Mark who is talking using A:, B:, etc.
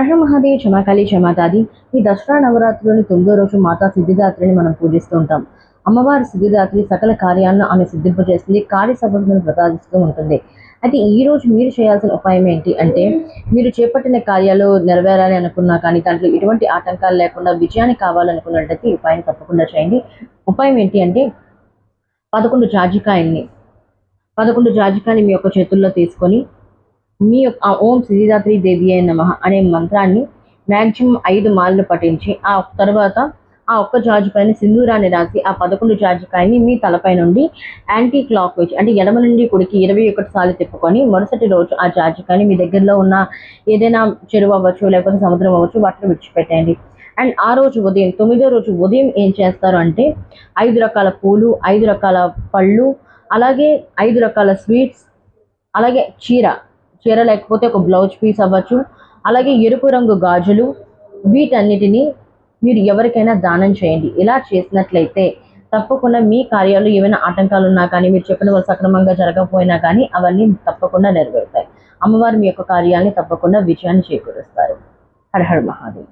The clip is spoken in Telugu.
A: కృష్ణ మహాదేవి క్షమాకాళి క్షమాతాది. ఈ దసరా నవరాత్రిలోని తొమ్మిదో రోజు మాతా సిద్ధిదాత్రిని మనం పూజిస్తూ ఉంటాం. అమ్మవారి సిద్ధిదాత్రి సకల కార్యాలను ఆమె సిద్ధింపజేస్తుంది కార్యసభలను ప్రసాదిస్తూ ఉంటుంది. అయితే ఈ రోజు మీరు చేయాల్సిన ఉపాయం ఏంటి అంటే మీరు చేపట్టిన కార్యాలు నెరవేరాలి అనుకున్నా కానీ దాంట్లో ఎటువంటి ఆటంకాలు లేకుండా విజయాన్ని కావాలనుకున్నట్లయితే ఈ ఉపాయం తప్పకుండా చేయండి. ఉపాయం ఏంటి అంటే పదకొండు జాజికాయల్ని పదకొండు జాజికాయని మీ యొక్క చేతుల్లో తీసుకొని మీ యొక్క ఆ ఓం సిద్ధిదాత్రి దేవి అయి నమ అనే మంత్రాన్ని మ్యాక్సిమం ఐదు మార్లు పఠించి ఆ తర్వాత ఆ ఒక్క జాజికాయని సింధూరాన్ని రాసి ఆ పదకొండు జాజికాయని మీ తలపై నుండి యాంటీ క్లాక్ వైజ్ అంటే ఎడమ నుండి కుడికి ఇరవై ఒకటి సార్లు తిప్పుకొని మరుసటి రోజు ఆ జాజికాయని మీ దగ్గరలో ఉన్న ఏదైనా చెరువు అవ్వచ్చు లేకపోతే సముద్రం అవ్వచ్చు వాటిని విడిచిపెట్టండి అండ్ ఆ రోజు ఉదయం తొమ్మిదో రోజు ఉదయం ఏం చేస్తారు అంటే ఐదు రకాల పూలు ఐదు రకాల పళ్ళు అలాగే ఐదు రకాల స్వీట్స్ అలాగే చీర చీర లేకపోతే ఒక బ్లౌజ్ పీస్ అవ్వచ్చు. అలాగే ఎరుపు రంగు గాజులు వీటన్నిటిని మీరు ఎవరికైనా దానం చేయండి. ఇలా చేసినట్లయితే తప్పకుండా మీ కార్యాలు ఏమైనా ఆటంకాలు ఉన్నా కానీ మీరు చెప్పిన వాళ్ళు సక్రమంగా జరగకపోయినా కానీ అవన్నీ తప్పకుండా నెరవేరుతాయి. అమ్మవారు మీ యొక్క కార్యాలని తప్పకుండా విజయాన్ని చేకూరుస్తారు. హర హర మహాదేవ్.